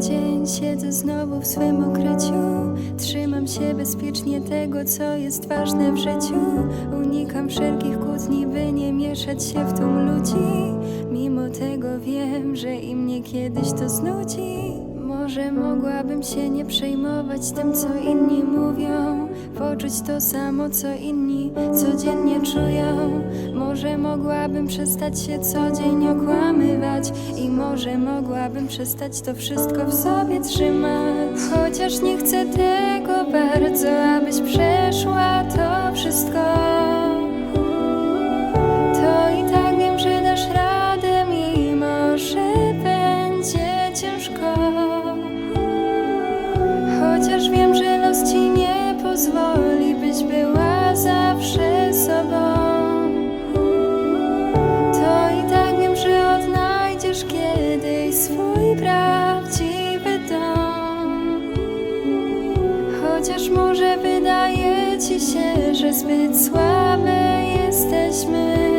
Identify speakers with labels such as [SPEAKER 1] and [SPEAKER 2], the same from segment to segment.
[SPEAKER 1] dzień siedzę znowu w swym ukryciu. Trzymam się bezpiecznie tego, co jest ważne w życiu. Unikam wszelkich kłótni, by nie mieszać się w tłum ludzi. Mimo tego wiem, że i mnie kiedyś to znudzi. Może mogłabym się nie przejmować tym, co inni mówią. Poczuć to samo, co inni codziennie czują. Może mogłabym przestać się co dzień okłamywać. I może mogłabym przestać to wszystko w sobie trzymać. Chociaż nie chcę tego bardzo, Chociaż może wydaje ci się, że zbyt słabe jesteśmy.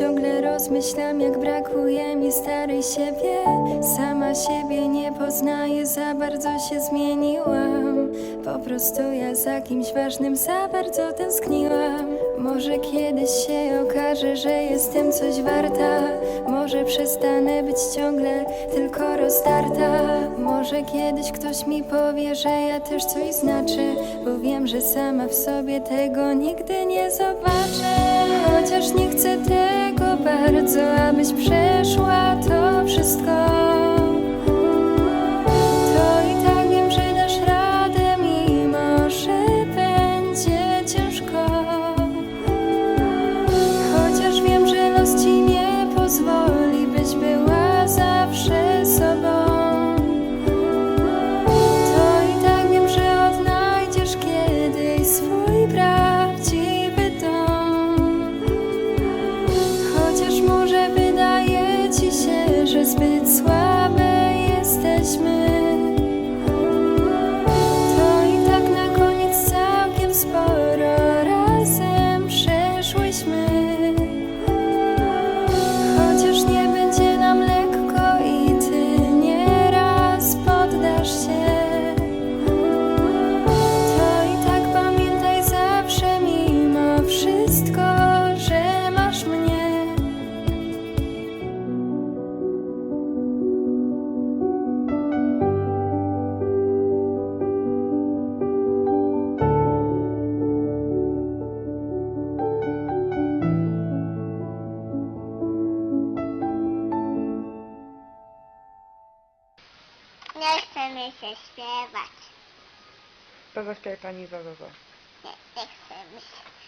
[SPEAKER 1] Ciągle rozmyślam, jak brakuje mi starej siebie. Sama siebie nie poznaję, za bardzo się zmieniłam. Po prostu ja za kimś ważnym za bardzo tęskniłam. Może kiedyś się okaże, że jestem coś warta. Może przestanę być ciągle tylko rozdarta. Może kiedyś ktoś mi powie, że ja też coś znaczę, bo wiem, że sama w sobie tego nigdy nie zobaczę. Chociaż nie chcę bardzo, zbyt słabe jesteśmy.
[SPEAKER 2] Nie chce mi się śpiewać.
[SPEAKER 3] To zaśpiewaj pani za, za, za.
[SPEAKER 2] Nie, nie chce mi się.